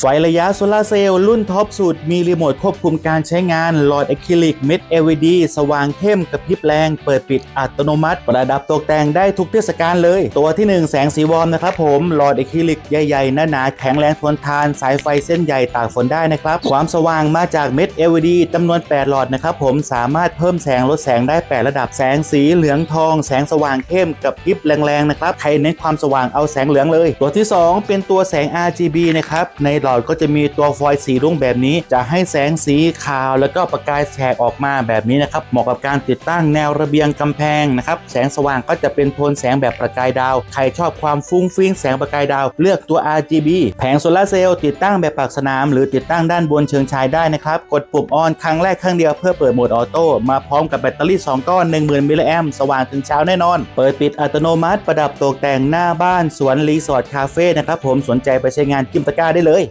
ไฟระยะโซลาร์เซลล์รุ่นท็อปสุดมีรีโมทควบคุมการใช้งานหลอดอะคริลิกเม็ด LED สว่างเข้มกระพริบแรง เปิดปิดอัตโนมัติ ประดับตกแต่งได้ทุกเทศกาลเลย ตัวที่ 1 แสงสีวอร์มนะครับผมหลอดอะคริลิกใหญ่ๆหนาๆแข็งแรงทนทานสายไฟเส้นใหญ่ตากฝนได้นะครับ ความสว่างมาจากเม็ด LED จำนวน 8 หลอดนะครับผมสามารถเพิ่มแสงลดแสงได้ 8 ระดับแสงสีเหลืองทอง แสงสว่างเข้มกับพริบแรงๆนะครับใครเน้นความสว่างเอาแสงเหลืองเลย ตัวที่ 2 เป็นตัวแสง RGB นะครับในลอดก็จะมีตัวฟอยล์สีรุ้งแบบนี้ จะให้แสงสีขาว แล้วก็ประกายแฉกออกมาแบบนี้นะครับเหมาะกับการติดตั้งแนวระเบียงกำแพงนะครับแสงสว่างก็จะเป็นโทนแสงแบบประกายดาว ใครชอบความฟุ้งฟิ้งแสงประกายดาว เลือกตัว RGB แผงโซลาร์เซลล์ติดตั้งแบบปากสนาม หรือติดตั้งด้านบนเชิงชายได้นะครับกดปุ่มออนครั้งแรกครั้งเดียวเพื่อเปิดโหมดออโต้มาพร้อมกับแบตเตอรี่ 2 ก้อน 10,000มิลลิแอมสว่างถึงเช้าแน่นอน เปิดปิดอัตโนมัติประดับตกแต่งหน้าบ้านสวนรีสอร์ทคาเฟ่นะครับผมสนใจไปใช้งานกิมตะก้าได้เลย